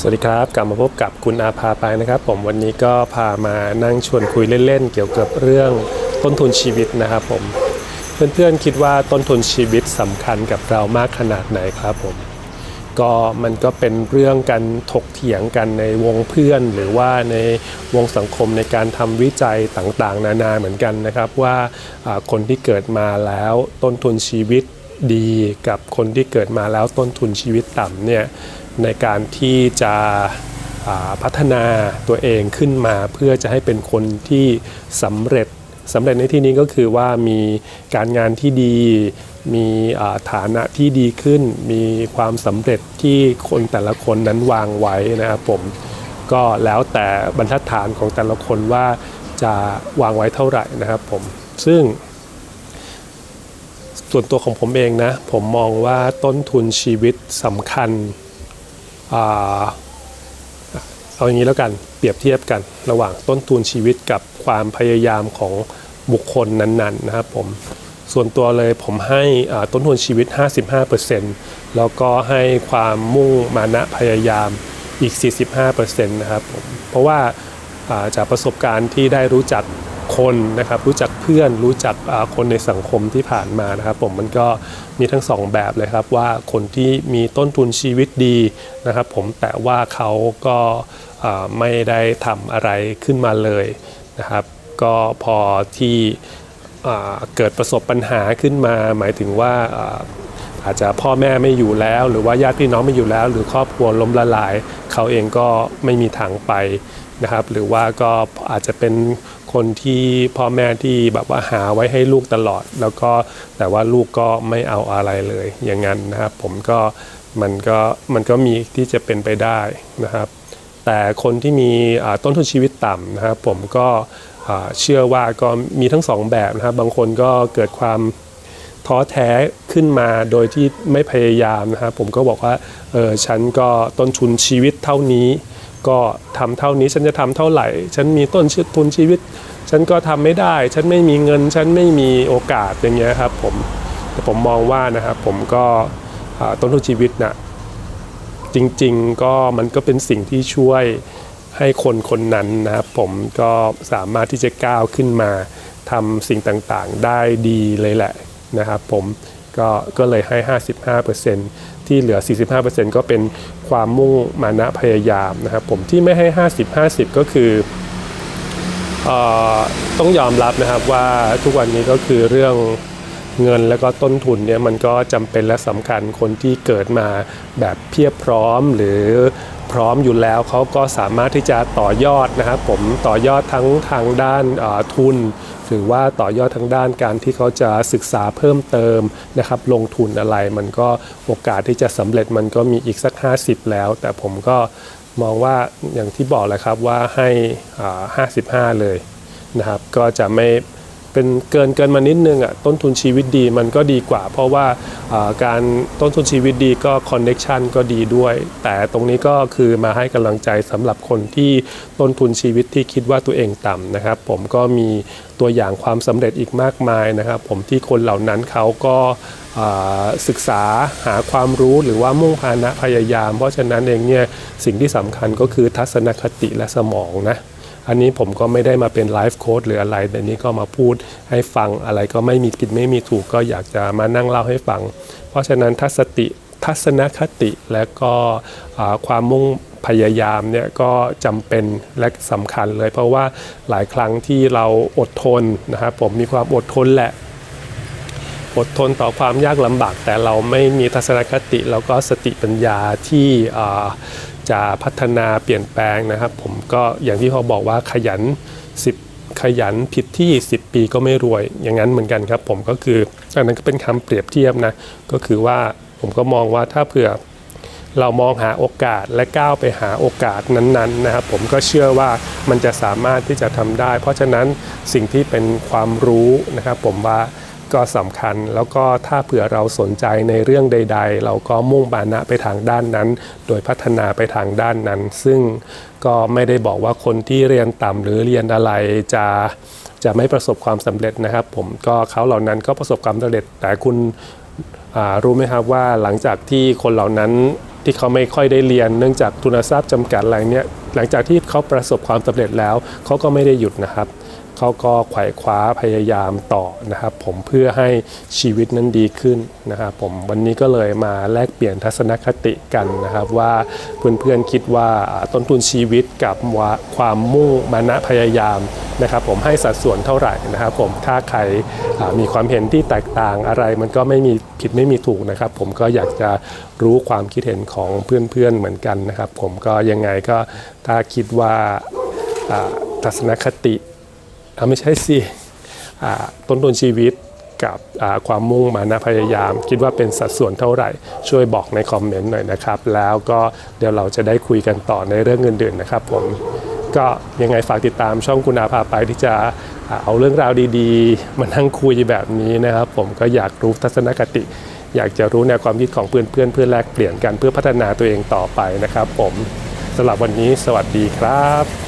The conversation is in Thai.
สวัสดีครับ กลับมาพบกับคุณอาภาไปนะครับ ผมวันนี้ก็พามานั่งชวนคุยเล่นๆ เกี่ยวกับเรื่องต้นทุนชีวิตนะครับผม เพื่อนๆคิดว่าต้นทุนชีวิตสำคัญกับเรามากขนาดไหนครับผม ก็มันก็เป็นเรื่องการถกเถียงกันในวงเพื่อน หรือว่าในวงสังคมในการทำวิจัยต่างๆ นานาเหมือนกันนะครับ ว่าคนที่เกิดมาแล้วต้นทุนชีวิตดีกับคนที่เกิดมาแล้วต้นทุนชีวิตต่ำเนี่ย ในการที่จะพัฒนาตัวเองขึ้นมาเพื่อจะให้เป็นคนที่สำเร็จสำเร็จในที่นี้ก็คือว่ามีการงานที่ดี มีฐานะที่ดีขึ้น มีความสำเร็จที่คนแต่ละคนนั้นวางไว้นะครับผมก็แล้วแต่บรรทัดฐานของแต่ละคนว่าจะวางไว้เท่าไหร่นะครับผมซึ่ง ส่วนตัวของผมเองนะ ผมมองว่าต้นทุนชีวิตสำคัญ เอาอย่างนี้แล้วกันเปรียบเทียบกัน ระหว่างต้นทุนชีวิตกับความพยายามของบุคคลนั้นๆนะครับผมส่วนตัวเลยผมให้ต้นทุนชีวิต 55%แล้วก็ให้ความมุ่งมานะพยายามอีก 45%นะครับผมเพราะว่าอ่าจากประสบการณ์ที่ได้รู้จัก คนนะครับรู้จักเพื่อนรู้จักคนในสังคมที่ผ่านมานะครับ ผมมันก็มีทั้งสองแบบเลยครับว่าคนที่มีต้นทุนชีวิตดีนะครับ ผมแต่ว่าเขาก็ไม่ได้ทำอะไรขึ้นมาเลยนะครับ ก็พอที่เกิดประสบปัญหาขึ้นมา หมายถึงว่าอาจจะพ่อแม่ไม่อยู่แล้ว หรือว่าญาติพี่น้องไม่อยู่แล้ว หรือครอบครัวล้มละลาย เขาเองก็ไม่มีทางไปนะครับ หรือว่าก็อาจจะเป็น คนที่พ่อแม่ที่แบบว่าหาไว้ให้ลูกตลอด แล้วก็แต่ว่าลูกก็ไม่เอาอะไรเลย อย่างนั้นนะครับผมก็มันก็มันก็มีที่จะเป็นไปได้นะครับ แต่คนที่มีต้นทุนชีวิตต่ำนะครับผมก็เชื่อว่าก็มีทั้งสองแบบนะครับ บางคนก็เกิดความท้อแท้ขึ้นมาโดยที่ไม่พยายามนะครับผมก็บอกว่าเออฉันก็ต้นทุนชีวิตเท่านี้ ก็ทำเท่านี้ฉันจะทำเท่าไหร่ ฉันมีต้นทุนชีวิต ฉันก็ทำไม่ได้ ฉันไม่มีเงิน ฉันไม่มีโอกาสอย่างเงี้ยครับผมแต่ผมมองว่านะครับผมก็ต้นทุนชีวิตนะจริงๆก็มันก็เป็นสิ่งที่ช่วยให้คนคนนั้นนะครับผมก็สามารถที่จะก้าวขึ้นมาทำสิ่งต่างๆ ได้ดีเลยแหละนะครับผม ก็ก็เลยให้ 55%ที่เหลือ 45%ก็เป็นความมุ่งมานะพยายามนะครับผมที่ไม่ให้ 50-50 ก็คือเอ่อต้องยอมรับนะครับว่าทุกวันนี้ก็คือเรื่องเงินแล้วก็ต้นทุนเนี่ยมันก็จำเป็นและสำคัญคนที่เกิดมาแบบเพียบพร้อมหรือ พร้อมอยู่แล้วเขาก็สามารถที่จะต่อยอดนะครับผมต่อยอดทั้งทางด้านทุน หรือว่าต่อยอดทางด้านการที่เขาจะศึกษาเพิ่มเติมนะครับลงทุนอะไร มันก็โอกาสที่จะสำเร็จมันก็มีอีกสัก 50 แล้ว แต่ผมก็มองว่าอย่างที่บอกแหละครับว่าให้อ่า55 เลยนะครับก็จะไม่ เป็นเกินเกินมานิดนึงอะต้นทุนชีวิตดีมันก็ดีกว่า เพราะว่าการต้นทุนชีวิตดีก็คอนเน็ชันก็ดีด้วย แต่ตรงนี้ก็คือมาให้กำลังใจสำหรับคนที่ต้นทุนชีวิตที่คิดว่าตัวเองต่ำนะครับ ผมก็มีตัวอย่างความสำเร็จอีกมากมายนะครับ ผมที่คนเหล่านั้นเขาก็ศึกษาหาความรู้หรือว่ามุ่งพานะพยายาม เพราะฉะนั้นเองเนี่ยสิ่งที่สำคัญก็คือทัศนคติและสมองนะ อันนี้ผมก็ไม่ได้มาเป็นไลฟ์โค้ดหรืออะไรแต่นี้ก็มาพูดให้ฟังอะไรก็ไม่มีผิดไม่มีถูกก็อยากจะมานั่งเล่าให้ฟัง เพราะฉะนั้นทัศติทัศนคติและก็ความมุ่งพยายามเนี่ยก็จำเป็นและสำคัญเลย เพราะว่าหลายครั้งที่เราอดทนนะครับผมมีความอดทนแหละ อดทนต่อความยากลำบาก แต่เราไม่มีทัศนคติแล้วก็สติปัญญาที่ จะพัฒนาเปลี่ยนแปลงนะครับ ผมก็อย่างที่เขาบอกว่าขยัน 10 ขยันผิดที่ 10 ปีก็ไม่รวยอย่างนั้นเหมือนกันครับ ผมก็คืออันนั้นก็เป็นคำเปรียบเทียบนะก็คือว่าผมก็มองว่าถ้าเผื่อเรามองหาโอกาสและก้าวไปหาโอกาสนั้นๆนะครับ ผมก็เชื่อว่ามันจะสามารถที่จะทำได้ เพราะฉะนั้นสิ่งที่เป็นความรู้นะครับ ผมว่า ก็สำคัญ แล้วก็ถ้าเผื่อเราสนใจในเรื่องใด ๆ เราก็มุ่งบานะไปทางด้านนั้น โดยพัฒนาไปทางด้านนั้น ซึ่งก็ไม่ได้บอกว่าคนที่เรียนต่ำหรือเรียนอะไรจะจะไม่ประสบความสำเร็จนะครับ ผมก็เขาเหล่านั้นก็ประสบความสำเร็จ แต่คุณรู้ไหมครับว่าหลังจากที่คนเหล่านั้นที่เขาไม่ค่อยได้เรียนเนื่องจากทุนทรัพย์จำกัดอะไรเนี่ยหลังจากที่เขาประสบความสำเร็จแล้วเขาก็ไม่ได้หยุดนะครับ เขาก็ไขว่คว้าพยายามต่อนะครับ ผมเพื่อให้ชีวิตนั้นดีขึ้นนะครับผมวันนี้ก็เลยมาแลกเปลี่ยนทัศนคติกันนะครับ ว่าเพื่อนๆคิดว่าต้นทุนชีวิตกับวความมุ่งมานะพยายามนะครับ ผมให้สัดส่วนเท่าไหร่นะครับ ผมถ้าใครมีความเห็นที่แตกต่างอะไร มันก็ไม่มีผิดไม่มีถูกนะครับ ผมก็อยากจะรู้ความคิดเห็นของเพื่อนๆเหมือนกันนะครับ ผมก็ยังไงก็ถ้าคิดว่าทัศนคติ ไม่ใช่สิต้นทุนชีวิตกับความมุ่งมานะพยายาม คิดว่าเป็นสัดส่วนเท่าไหร่ ช่วยบอกในคอมเมนต์หน่อยนะครับ แล้วก็เดี๋ยวเราจะได้คุยกันต่อในเรื่องเงินเดือนนะครับผมก็ยังไงฝากติดตามช่องคุณอาพาไปที่จะเอาเรื่องราวดีๆ มานั่งคุยแบบนี้นะครับ ผมก็อยากรู้ทัศนคติ อยากจะรู้แนวความคิดของเพื่อนๆเพื่อแลกเปลี่ยนกันเพื่อพัฒนาตัวเองต่อไปนะครับ ผมสำหรับวันนี้สวัสดีครับ